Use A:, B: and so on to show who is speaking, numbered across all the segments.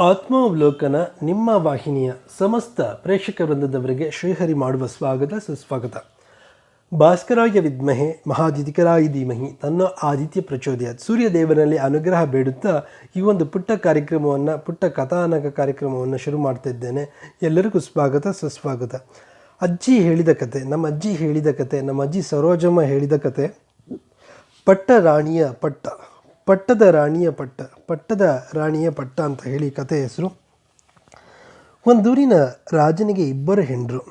A: ಆತ್ಮಾವಲೋಕನ ನಿಮ್ಮ ವಾಹಿನಿಯ ಸಮಸ್ತ ಪ್ರೇಕ್ಷಕ ವೃಂದದವರಿಗೆ ಶ್ರೀಹರಿ ಮಾಡುವ ಸ್ವಾಗತ, ಸುಸ್ವಾಗತ. ಭಾಸ್ಕರಾಯ ವಿದ್ಮಹೆ ಮಹಾದಿತಿಕರಾಯ ಧೀಮಹಿ, ತನ್ನ ಆದಿತ್ಯ ಪ್ರಚೋದಯ. ಸೂರ್ಯದೇವನಲ್ಲಿ ಅನುಗ್ರಹ ಬೇಡುತ್ತಾ ಈ ಒಂದು ಪುಟ್ಟ ಕಾರ್ಯಕ್ರಮವನ್ನು, ಪುಟ್ಟ ಕಥಾನಕ ಕಾರ್ಯಕ್ರಮವನ್ನು ಶುರು ಮಾಡ್ತಿದ್ದೇನೆ ಎಲ್ಲರಿಗೂ ಸ್ವಾಗತ, ಸುಸ್ವಾಗತ. ಅಜ್ಜಿ ಹೇಳಿದ ಕತೆ, ನಮ್ಮ ಅಜ್ಜಿ ಹೇಳಿದ ಕತೆ, ನಮ್ಮ ಅಜ್ಜಿ ಸರೋಜಮ್ಮ ಹೇಳಿದ ಕತೆ, ಪಟ್ಟ ರಾಣಿಯ ಪಟ್ಟ. ಪಟ್ಟದ ರಾಣಿಯ ಪಟ್ಟ, ಪಟ್ಟದ ರಾಣಿಯ ಪಟ್ಟ ಅಂತ ಹೇಳಿ ಕತೆ ಹೆಸರು. ಒಂದೂರಿನ ರಾಜನಿಗೆ ಇಬ್ಬರು ಹೆಂಡ್ರು.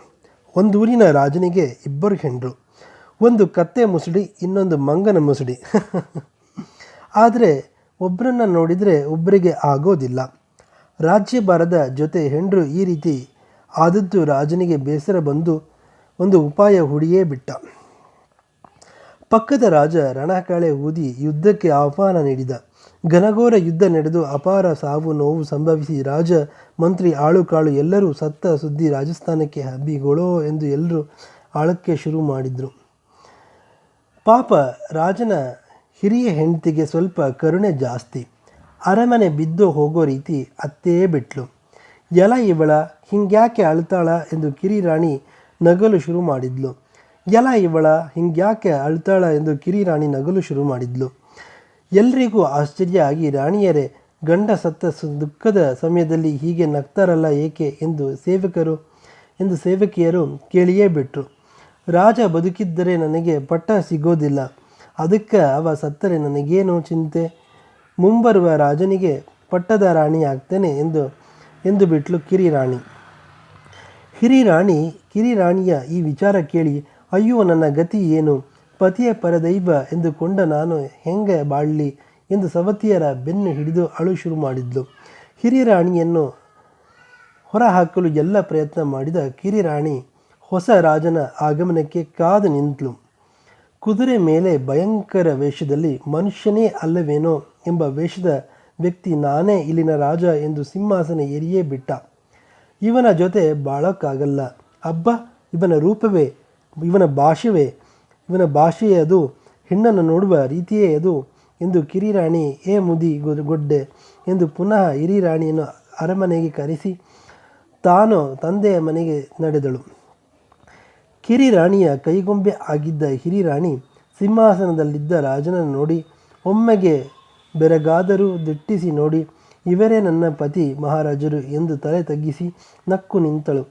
A: ಒಂದೂರಿನ ರಾಜನಿಗೆ ಇಬ್ಬರು ಹೆಂಡ್ರು. ಒಂದು ಕತ್ತೆ ಮುಸುಡಿ, ಇನ್ನೊಂದು ಮಂಗನ ಮುಸುಡಿ. ಆದರೆ ಒಬ್ಬರನ್ನ ನೋಡಿದರೆ ಒಬ್ಬರಿಗೆ ಆಗೋದಿಲ್ಲ. ರಾಜ್ಯಭಾರದ ಜೊತೆ ಹೆಂಡ್ರು ಈ ರೀತಿ ಆದದ್ದು ರಾಜನಿಗೆ ಬೇಸರ ಬಂದು ಒಂದು ಉಪಾಯ ಹುಡಿಯೇ ಬಿಟ್ಟ. ಪಕ್ಕದ ರಾಜ ರಣಕಾಳೆ ಊದಿ ಯುದ್ಧಕ್ಕೆ ಆಹ್ವಾನ ನೀಡಿದ. ಘನಘೋರ ಯುದ್ಧ ನಡೆದು ಅಪಾರ ಸಾವು ನೋವು ಸಂಭವಿಸಿ ರಾಜ, ಮಂತ್ರಿ ಆಳುಕಾಳು ಎಲ್ಲರೂ ಸತ್ತ ಸುದ್ದಿ ರಾಜಸ್ಥಾನಕ್ಕೆ ಹಬ್ಬಿಗೊಳೋ ಎಂದು ಎಲ್ಲರೂ ಆಳಕ್ಕೆ ಶುರು ಮಾಡಿದರು. ಪಾಪ ರಾಜನ ಹಿರಿಯ ಹೆಂಡತಿಗೆ ಸ್ವಲ್ಪ ಕರುಣೆ ಜಾಸ್ತಿ. ಅರಮನೆ ಬಿದ್ದು ಹೋಗೋ ರೀತಿ ಅತ್ತೇ ಬಿಟ್ಲು. ಎಲ ಇವಳ, ಹಿಂಗ್ಯಾಕೆ ಅಳ್ತಾಳ? ಎಂದು ಕಿರಿರಾಣಿ ನಗಲು ಶುರು ಮಾಡಿದ್ಲು. ಎಲ ಇವಳ ಹಿಂಗ್ಯಾಕೆ ಅಳ್ತಾಳ ಎಂದು ಕಿರಿ ರಾಣಿ ನಗಲು ಶುರು ಮಾಡಿದ್ಲು. ಎಲ್ರಿಗೂ ಆಶ್ಚರ್ಯ ಆಗಿ, ರಾಣಿಯರೇ, ಗಂಡ ಸತ್ತ ದುಃಖದ ಸಮಯದಲ್ಲಿ ಹೀಗೆ ನಗ್ತಾರಲ್ಲ ಏಕೆ ಎಂದು ಸೇವಕರು, ಎಂದು ಸೇವಕಿಯರು ಕೇಳಿಯೇ ಬಿಟ್ರು. ರಾಜ ಬದುಕಿದ್ದರೆ ನನಗೆ ಪಟ್ಟ ಸಿಗೋದಿಲ್ಲ. ಅದಕ್ಕೆ ಅವ ಸತ್ತರೆ ನನಗೇನು ಚಿಂತೆ? ಮುಂಬರುವ ರಾಜನಿಗೆ ಪಟ್ಟದ ರಾಣಿ ಆಗ್ತೇನೆ ಎಂದು ಎಂದು ಬಿಟ್ಲು ಕಿರಿ ರಾಣಿ. ಹಿರಿ ರಾಣಿ, ಕಿರಿ ರಾಣಿಯ ಈ ವಿಚಾರ ಕೇಳಿ ಅಯ್ಯೋ, ನನ್ನ ಗತಿ ಏನು? ಪತಿಯ ಪರದೈವ ಎಂದುಕೊಂಡ ನಾನು, ಹೆಂಗೆ ಬಾಳ್ಲಿ? ಎಂದು ಸವತಿಯರ ಬೆನ್ನು ಹಿಡಿದು ಅಳು ಶುರು ಮಾಡಿದ್ಲು. ಹಿರಿ ರಾಣಿಯನ್ನು ಹೊರಹಾಕಲು ಎಲ್ಲ ಪ್ರಯತ್ನ ಮಾಡಿದ ಕಿರಿರಾಣಿ ಹೊಸ ರಾಜನ ಆಗಮನಕ್ಕೆ ಕಾದು ನಿಂತಳು ಕುದುರೆ ಮೇಲೆ ಭಯಂಕರ ವೇಷದಲ್ಲಿ, ಮನುಷ್ಯನೇ ಅಲ್ಲವೇನೋ ಎಂಬ ವೇಷದ ವ್ಯಕ್ತಿ ನಾನೇ ಇಲ್ಲಿನ ರಾಜ ಎಂದು ಸಿಂಹಾಸನ ಏರಿಯೇ ಬಿಟ್ಟ. ಇವನ ಜೊತೆ ಬಾಳೋಕ್ಕಾಗಲ್ಲ. ಅಬ್ಬ, ಇವನ ರೂಪವೇ ಇವನ ಭಾಷೆವೇ, ಇವನ ಭಾಷೆಯೇ ಅದು, ಹೆಣ್ಣನ್ನು ನೋಡುವ ರೀತಿಯೇ ಅದು ಎಂದು ಕಿರಿರಾಣಿ, ಏ ಮುದಿ ಗೊಡ್ಡೆ ಎಂದು ಪುನಃ ಹಿರಿರಾಣಿಯನ್ನು ಅರಮನೆಗೆ ಕರೆಸಿ ತಾನು ತಂದೆಯ ಮನೆಗೆ ನಡೆದಳು. ಕಿರಿರಾಣಿಯ ಕೈಗೊಂಬೆ ಆಗಿದ್ದ ಹಿರಿರಾಣಿ ಸಿಂಹಾಸನದಲ್ಲಿದ್ದ ರಾಜನನ್ನು ನೋಡಿ, ಒಮ್ಮೆಗೆ ಬೆರಗಾದರೂ ದಿಟ್ಟಿಸಿ ನೋಡಿ, ಇವರೇ ನನ್ನ ಪತಿ ಮಹಾರಾಜರು ಎಂದು ತಲೆ ತಗ್ಗಿಸಿ ನಕ್ಕು ನಿಂತಳು.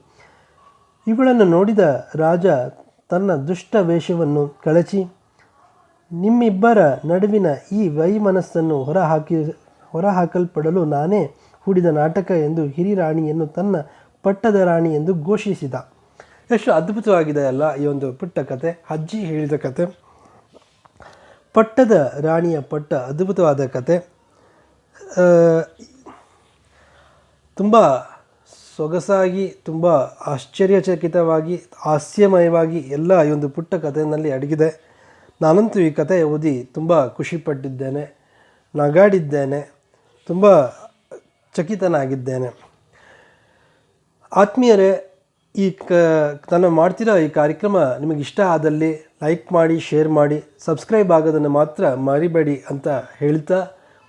A: ಇವಳನ್ನು ನೋಡಿದ ರಾಜ ತನ್ನ ದುಷ್ಟ ವೇಷವನ್ನು ಕಳಚಿ ನಿಮ್ಮಿಬ್ಬರ ನಡುವಿನ ಈ ವೈಮನಸ್ಸನ್ನು ಹೊರಹಾಕಿ ಹೊರಹಾಕಲ್ಪಡಲು ನಾನೇ ಹೂಡಿದ ನಾಟಕ ಎಂದು ಹಿರಿರಾಣಿಯನ್ನು ತನ್ನ ಪಟ್ಟದ ರಾಣಿ ಎಂದು ಘೋಷಿಸಿದ. ಎಷ್ಟು ಅದ್ಭುತವಾಗಿದೆ ಅಲ್ಲ ಈ ಒಂದು ಪುಟ್ಟ ಕತೆ, ಅಜ್ಜಿ ಹೇಳಿದ ಕತೆ. ಪಟ್ಟದ ರಾಣಿಯ ಪಟ್ಟ ಅದ್ಭುತವಾದ ಕತೆ. ತುಂಬ ಸೊಗಸಾಗಿ, ತುಂಬ ಆಶ್ಚರ್ಯಚಕಿತವಾಗಿ, ಹಾಸ್ಯಮಯವಾಗಿ ಎಲ್ಲ ಈ ಒಂದು ಪುಟ್ಟ ಕಥೆಯಲ್ಲಿ ಅಡಗಿದೆ. ನಾನಂತೂ ಈ ಕತೆ ಓದಿ ತುಂಬ ಖುಷಿಪಟ್ಟಿದ್ದೇನೆ, ನಗಾಡಿದ್ದೇನೆ, ತುಂಬ ಚಕಿತನಾಗಿದ್ದೇನೆ. ಆತ್ಮೀಯರೇ, ಈ ಕ, ನಾನು ಮಾಡ್ತಿರೋ ಈ ಕಾರ್ಯಕ್ರಮ ನಿಮಗೆ ಇಷ್ಟ ಆದಲ್ಲಿ ಲೈಕ್ ಮಾಡಿ, ಶೇರ್ ಮಾಡಿ, ಸಬ್ಸ್ಕ್ರೈಬ್ ಆಗೋದನ್ನು ಮಾತ್ರ ಮರಿಬೇಡಿ ಅಂತ ಹೇಳ್ತಾ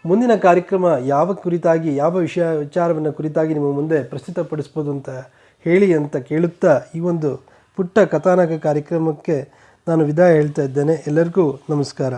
A: ಮುಂದಿನ ಕಾರ್ಯಕ್ರಮ ಯಾವ ಕುರಿತಾಗಿ, ಯಾವ ವಿಷಯ, ವಿಚಾರವನ್ನು ಕುರಿತಾಗಿ ನಿಮ್ಮ ಮುಂದೆ ಪ್ರಸ್ತುತಪಡಿಸ್ಬೋದು ಅಂತ ಹೇಳಿ ಅಂತ ಕೇಳುತ್ತಾ ಈ ಒಂದು ಪುಟ್ಟ ಕಥಾನಕ ಕಾರ್ಯಕ್ರಮಕ್ಕೆ ನಾನು ವಿದಾಯ ಹೇಳ್ತಾ ಇದ್ದೇನೆ. ಎಲ್ಲರಿಗೂ ನಮಸ್ಕಾರ.